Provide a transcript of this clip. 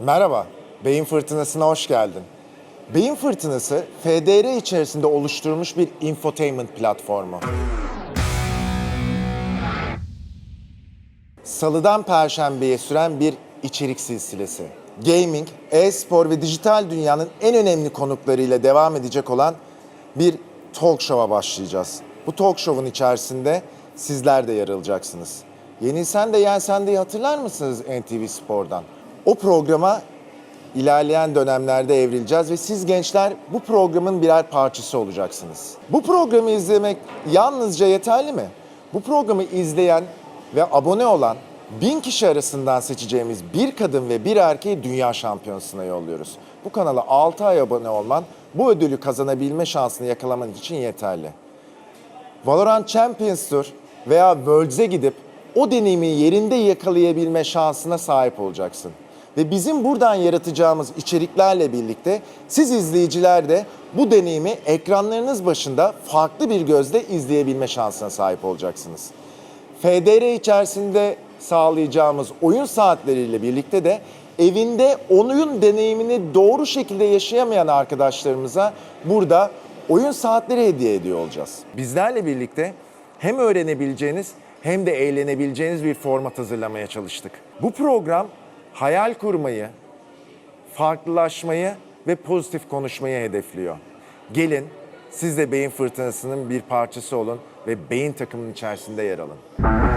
Merhaba, Beyin Fırtınası'na hoş geldin. Beyin Fırtınası, FDR içerisinde oluşturulmuş bir infotainment platformu. Salıdan Perşembe'ye süren bir içerik silsilesi. Gaming, e-spor ve dijital dünyanın en önemli konuklarıyla devam edecek olan bir talk show'a başlayacağız. Bu talk show'un içerisinde sizler de yer alacaksınız. Yenilsen de yensen de hatırlar mısınız NTV Spor'dan? O programa ilerleyen dönemlerde evrileceğiz ve siz gençler bu programın birer parçası olacaksınız. Bu programı izlemek yalnızca yeterli mi? Bu programı izleyen ve abone olan bin kişi arasından seçeceğimiz bir kadın ve bir erkeği dünya şampiyonasına yolluyoruz. Bu kanala 6 ay abone olman bu ödülü kazanabilme şansını yakalaman için yeterli. Valorant Champions Tour veya Worlds'e gidip o deneyimi yerinde yakalayabilme şansına sahip olacaksın. Ve bizim buradan yaratacağımız içeriklerle birlikte siz izleyiciler de bu deneyimi ekranlarınız başında farklı bir gözle izleyebilme şansına sahip olacaksınız. FDR içerisinde sağlayacağımız oyun saatleriyle birlikte de evinde oyun deneyimini doğru şekilde yaşayamayan arkadaşlarımıza burada oyun saatleri hediye ediyor olacağız. Bizlerle birlikte hem öğrenebileceğiniz hem de eğlenebileceğiniz bir format hazırlamaya çalıştık. Bu program hayal kurmayı, farklılaşmayı ve pozitif konuşmayı hedefliyor. Gelin siz de beyin fırtınasının bir parçası olun ve beyin takımının içerisinde yer alın.